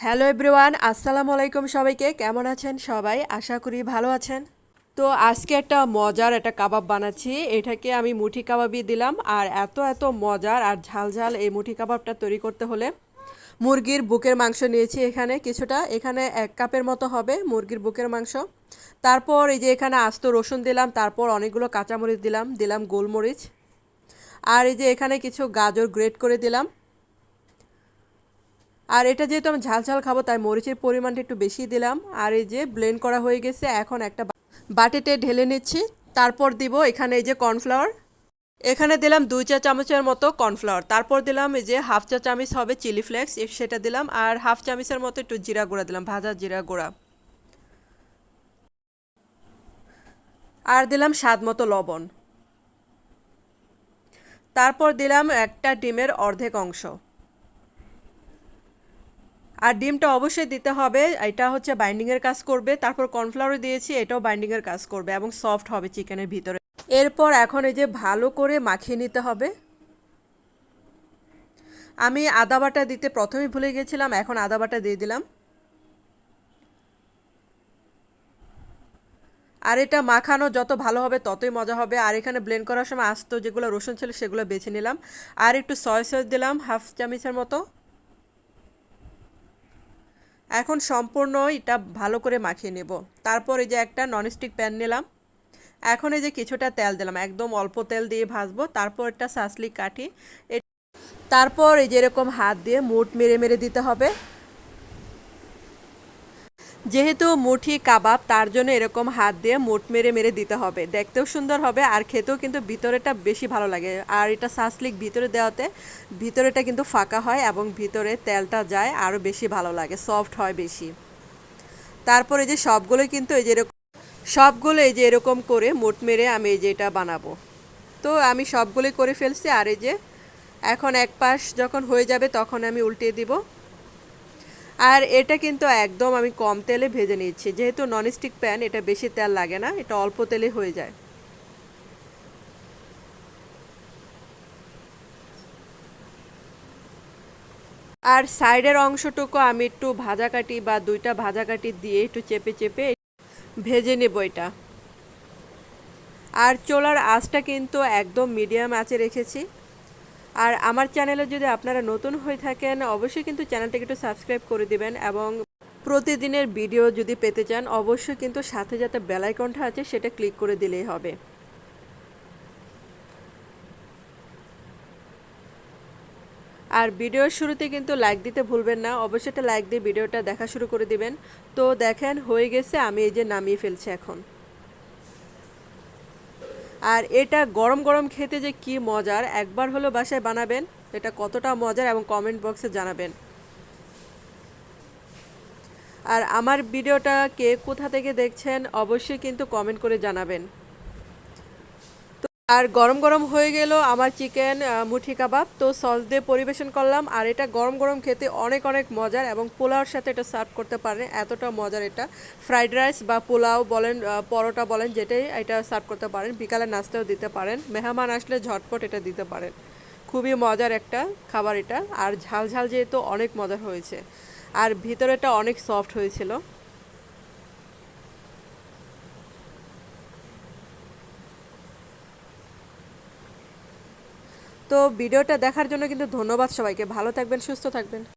Hello everyone আসসালামু আলাইকুম সবাইকে। কেমন আছেন সবাই? আশা করি ভালো আছেন। তো আজকে একটা মজার একটা কাবাব বানাচ্ছি। এটাকে আমি মুঠি কাবাবই দিলাম। আর এত এত মজার আর ঝাল ঝাল এই মুঠি কাবাবটা তৈরি করতে হলে মুরগির বুকের মাংস নিয়েছি এখানে কিছুটা। এখানে এক কাপের মতো হবে মুরগির বুকের মাংস। তারপর এই যে এখানে আস্ত রসুন দিলাম। তারপর অনেকগুলো কাঁচামরিচ দিলাম। দিলাম গোলমরিচ। আর এই যে এখানে কিছু গাজর গ্রেট করে দিলাম। আর এটা যেহেতু আমি ঝাল ঝাল খাব, তাই মরিচের পরিমাণটা একটু বেশি দিলাম। আর এই যে ব্লেন্ড করা হয়ে গেছে, এখন একটা বাটিতে ঢেলে নিচ্ছি। তারপর দিব এখানে এই যে কর্নফ্লাওয়ার এখানে দিলাম দুই চা চামচের মতো কর্নফ্লাওয়ার তারপর দিলাম এই যে হাফ চা চামচ হবে চিলি ফ্লেক্স সেটা দিলাম। আর হাফ চামচের মতো একটু জিরা গুঁড়া দিলাম, ভাজা জিরা গুঁড়া। আর দিলাম স্বাদ মতো লবণ। তারপর দিলাম একটা ডিমের অর্ধেক অংশ। আর ডিমটা অবশ্যই দিতে হবে। এটা হচ্ছে বাইন্ডিংয়ের কাজ করবে। তারপর কর্নফ্লাওয়ার দিয়েছি, এটাও বাইন্ডিংয়ের কাজ করবে এবং সফট হবে চিকেনের ভিতরে। এরপর এখন এই যে ভালো করে মাখিয়ে নিতে হবে। আমি আদা বাটা দিতে প্রথমেই ভুলে গেছিলাম, এখন আদা বাটা দিয়ে দিলাম। আর এটা মাখানো যত ভালো হবে ততই মজা হবে। আর এখানে ব্লেন্ড করার সময় আস্ত যেগুলো রসুন ছিল সেগুলো বেছে নিলাম। আর একটু সয় সস দিলাম হাফ চামিচের মতো। এখন সম্পূর্ণ এটা ভালো করে মাখিয়ে নেব। তারপর এই যে একটা ননস্টিক প্যান নিলাম। এখন এই যে কিছুটা তেল দিলাম, একদম অল্প তেল দিয়ে ভাজবো, তারপর একটা সাসলি কাঠি। তারপর এই যে এরকম হাত দিয়ে মুট মেরে মেরে দিতে হবে। যেহেতু মুঠি কাবাব, তার জন্য এরকম হাত দিয়ে মুট মেরে মেরে দিতে হবে। দেখতেও সুন্দর হবে আর খেতেও কিন্তু ভিতরেটা বেশি ভালো লাগে। আর এটা সাসলিক ভিতরে দেওয়াতে ভিতরেটা কিন্তু ফাঁকা হয় এবং ভিতরে তেলটা যায়, আরও বেশি ভালো লাগে, সফট হয় বেশি। তারপরে যে সবগুলো কিন্তু এই যে এরকম, সবগুলো এই যে এরকম করে মুট মেরে আমি এই যে এটা বানাবো। তো আমি সবগুলোই করে ফেলছি আর এই যে এখন এক পাশ যখন হয়ে যাবে তখন আমি উল্টিয়ে দিব। আর এটা কিন্তু একদম আমি কম তেলে ভেজে নিচ্ছি। যেহেতু ননস্টিক প্যান এটা বেশি তেল লাগে না, এটা অল্প তেলে হয়ে যায়। আর সাইডের অংশটুকু আমি একটু ভাজা কাটি বা দুইটা ভাজা কাটি দিয়ে একটু চেপে চেপে ভেজে নেব এটা। আর চোলার আঁচটা কিন্তু একদম মিডিয়াম আঁচে রেখেছি। আর আমার চ্যানেলে যদি আপনারা নতুন হয়ে থাকেন, অবশ্যই কিন্তু চ্যানেলটাকে একটু সাবস্ক্রাইব করে দিবেন এবং প্রতিদিনের ভিডিও যদি পেতে চান, অবশ্যই কিন্তু সাথে যাতে বেলাইকনটা আছে, সেটা ক্লিক করে দিলেই হবে। আর ভিডিওর শুরুতে কিন্তু লাইক দিতে ভুলবেন না, অবশ্যই লাইক দিয়ে ভিডিওটা দেখা শুরু করে দিবেন। তো দেখেন, হয়ে গেছে, আমি এই যে নামিয়ে ফেলছি এখন। আর এটা গরম গরম খেতে যে কি মজার, একবার হলো বাসায় বানাবেন, এটা কতটা মজার এবং কমেন্ট বক্সে জানাবেন। আর আমার ভিডিওটা কে কোথা থেকে দেখছেন, অবশ্যই কিন্তু কমেন্ট করে জানাবেন। আর গরম গরম হয়ে গেল আমার চিকেন মুঠি কাবাব। তো সস দিয়ে পরিবেশন করলাম। আর এটা গরম গরম খেতে অনেক অনেক মজার এবং পোলাওর সাথে এটা সার্ভ করতে পারেন। এতটা মজার এটা। ফ্রাইড রাইস বা পোলাও বলেন পরোটা বলেন, যেটাই এটা সার্ভ করতে পারেন। বিকালে নাস্তাও দিতে পারেন। মেহমান আসলে ঝটপট এটা দিতে পারেন। খুবই মজার একটা খাবার এটা। আর ঝাল ঝাল যেহেতু অনেক মজার হয়েছে। আর ভিতরেটা অনেক সফট হয়েছিল। তো ভিডিওটা দেখার জন্য কিন্তু ধন্যবাদ সবাইকে। ভালো থাকবেন সুস্থ থাকবেন।